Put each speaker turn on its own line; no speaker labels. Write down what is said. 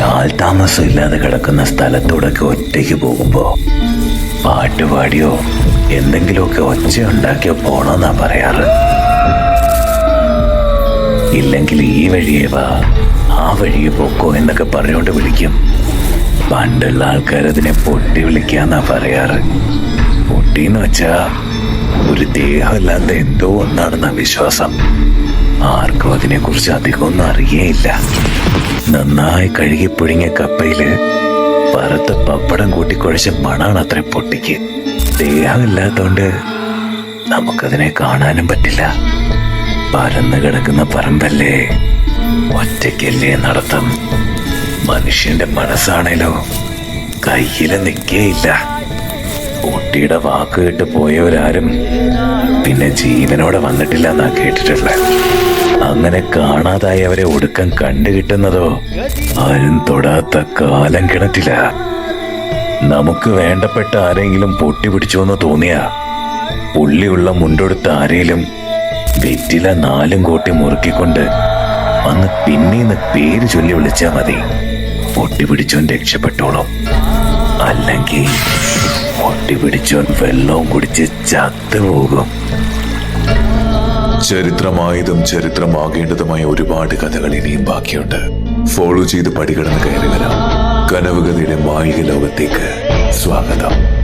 ആൾതാമസം ഇല്ലാതെ കിടക്കുന്ന സ്ഥലത്തൂടൊക്കെ ഒറ്റയ്ക്ക് പോകുമ്പോ പാട്ടുപാടിയോ എന്തെങ്കിലുമൊക്കെ ഒച്ച ഉണ്ടാക്കിയോ പോണോന്നാ പറയാറ്. ഇല്ലെങ്കിൽ ഈ വഴിയേ വാ ആ വഴിയെ പോക്കോ എന്നൊക്കെ പറഞ്ഞുകൊണ്ട് വിളിക്കും. പണ്ടുള്ള ആൾക്കാർ അതിനെ പൊട്ടി വിളിക്കാന്നാ പറയാറ്. പൊട്ടിന്ന് വെച്ചാ ഒരു ദേഹമല്ലാത്ത എന്തോ ഒന്നാണെന്ന വിശ്വാസം. ആർക്കും അതിനെക്കുറിച്ച് അധികമൊന്നും അറിയേയില്ല. നന്നായി കഴുകി പുഴുങ്ങിയ കപ്പയിൽ വറുത്ത പപ്പടം കൂട്ടി കുഴച്ച മണാണ് അത്ര പൊട്ടിക്ക്. ദേഹമില്ലാത്തോണ്ട് നമുക്കതിനെ കാണാനും പറ്റില്ല. പരന്നു കിടക്കുന്ന പറമ്പല്ലേ? ഒറ്റയ്ക്കല്ലേ നടത്തം? മനുഷ്യന്റെ മനസ്സാണേലോ? കയ്യിൽ നിൽക്കേയില്ല കുട്ടിയുടെ വാക്ക് കേട്ട് പോയവരാരും പിന്നെ ജീവനോടെ വന്നിട്ടില്ല എന്നാ കേട്ടിട്ടുള്ളത്. അങ്ങനെ കാണാതായി അവരെ ഒടുക്കം കണ്ടുകിട്ടുന്നതോ ആരും തൊടാത്ത കാലം കിണറ്റില്ല നമുക്ക് വേണ്ടപ്പെട്ട ആരെങ്കിലും പൊട്ടി എന്ന് തോന്നിയ പുള്ളിയുള്ള മുണ്ടൊടുത്ത ആരേലും വെറ്റില നാലും കോട്ടി മുറുക്കിക്കൊണ്ട് അന്ന് പിന്നീന്ന് പേര് ചൊല്ലി വിളിച്ചാ മതി. പൊട്ടി പിടിച്ചോൻ രക്ഷപ്പെട്ടോളും. അല്ലെങ്കിൽ പൊട്ടി പിടിച്ചോൻ വെള്ളവും കുടിച്ച് ചത്തുപോകും.
ചരിത്രമായതും ചരിത്രമാകേണ്ടതുമായ ഒരുപാട് കഥകൾ ഇനിയും ബാക്കിയുണ്ട്. ഫോളോ ചെയ്ത് പടികടന്ന് കയറി വരാം. കനവുകഥയുടെ മായിക ലോകത്തേക്ക് സ്വാഗതം.